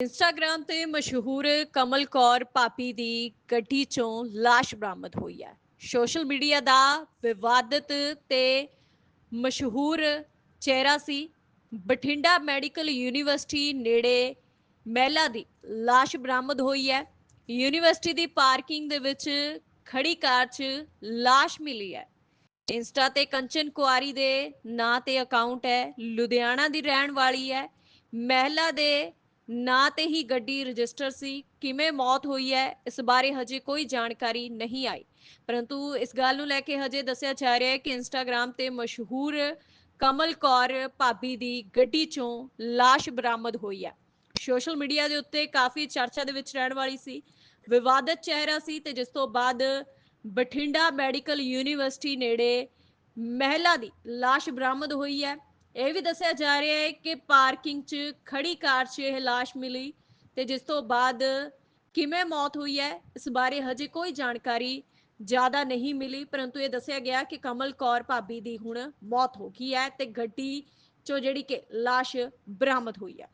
Instagram ਤੇ ਮਸ਼ਹੂਰ ਕਮਲ ਕੌਰ ਪਾਪੀ ਦੀ ਗੱਡੀ ਚੋਂ ਲਾਸ਼ ਬਰਾਮਦ ਹੋਈ ਹੈ। ਸੋਸ਼ਲ ਮੀਡੀਆ ਦਾ ਵਿਵਾਦਤ ਤੇ ਮਸ਼ਹੂਰ ਚਿਹਰਾ ਸੀ। ਬਠਿੰਡਾ ਮੈਡੀਕਲ ਯੂਨੀਵਰਸਿਟੀ ਨੇੜੇ ਮਹਿਲਾ ਦੀ ਲਾਸ਼ ਬਰਾਮਦ ਹੋਈ ਹੈ। ਯੂਨੀਵਰਸਿਟੀ ਦੀ ਪਾਰਕਿੰਗ ਦੇ ਵਿੱਚ ਖੜੀ ਕਾਰ 'ਚ ਲਾਸ਼ ਮਿਲੀ ਹੈ। ਇੰਸਟਾ ਤੇ ਕੰਚਨ ਕੁਆਰੀ ਦੇ ਨਾਂ ਤੇ ਅਕਾਊਂਟ ਹੈ। ਲੁਧਿਆਣਾ ਦੀ ਰਹਿਣ ਵਾਲੀ ਹੈ। ਮਹਿਲਾ ਦੇ ਨਾਂ ਤੇ ਹੀ ਗੱਡੀ ਰਜਿਸਟਰ ਸੀ, ਕਿਵੇਂ ਮੌਤ ਹੋਈ ਹੈ, ਇਸ ਬਾਰੇ ਹਜੇ ਕੋਈ ਜਾਣਕਾਰੀ ਨਹੀਂ ਆਈ। ਪਰੰਤੂ ਇਸ ਗੱਲ ਨੂੰ ਲੈ ਕੇ ਹਜੇ ਦੱਸਿਆ ਜਾ ਰਿਹਾ ਹੈ ਕਿ ਇੰਸਟਾਗ੍ਰam ਤੇ ਮਸ਼ਹੂਰ ਕਮਲ ਕੌਰ ਭਾਬੀ ਦੀ ਗੱਡੀ ਚੋਂ ਲਾਸ਼ ਬਰਾਮਦ ਹੋਈ ਹੈ। ਸੋਸ਼ਲ ਮੀਡੀਆ ਦੇ ਉੱਤੇ ਕਾਫੀ ਚਰਚਾ ਦੇ ਵਿੱਚ ਰਹਿਣ ਵਾਲੀ ਸੀ। ਵਿਵਾਦਤ ਚਿਹਰਾ ਸੀ ਤੇ ਜਿਸ ਤੋਂ ਬਾਅਦ ਬਠਿੰਡਾ ਮੈਡੀਕਲ ਯੂਨੀਵਰਸਿਟੀ ਨੇੜੇ ਮਹਿਲਾ ਦੀ ਲਾਸ਼ ਬਰਾਮਦ ਹੋਈ ਹੈ। ਇਹ ਵੀ ਦੱਸਿਆ ਜਾ ਰਿਹਾ ਹੈ ਕਿ ਪਾਰਕਿੰਗ 'ਚ ਖੜੀ ਕਾਰ 'ਚ ਇਹ ਲਾਸ਼ ਮਿਲੀ ਤੇ ਜਿਸ ਤੋਂ ਬਾਅਦ ਕਿਵੇਂ ਮੌਤ ਹੋਈ ਹੈ, ਇਸ ਬਾਰੇ ਹਜੇ ਕੋਈ ਜਾਣਕਾਰੀ ਜ਼ਿਆਦਾ ਨਹੀਂ ਮਿਲੀ, ਪਰੰਤੂ ਇਹ ਦੱਸਿਆ ਗਿਆ ਕਿ ਕਮਲ ਕੌਰ ਭਾਬੀ ਦੀ ਹੁਣ ਮੌਤ ਹੋ ਗਈ ਹੈ ਤੇ ਗੱਡੀ 'ਚੋਂ ਜਿਹੜੀ ਕਿ ਲਾਸ਼ ਬਰਾਮਦ ਹੋਈ ਹੈ।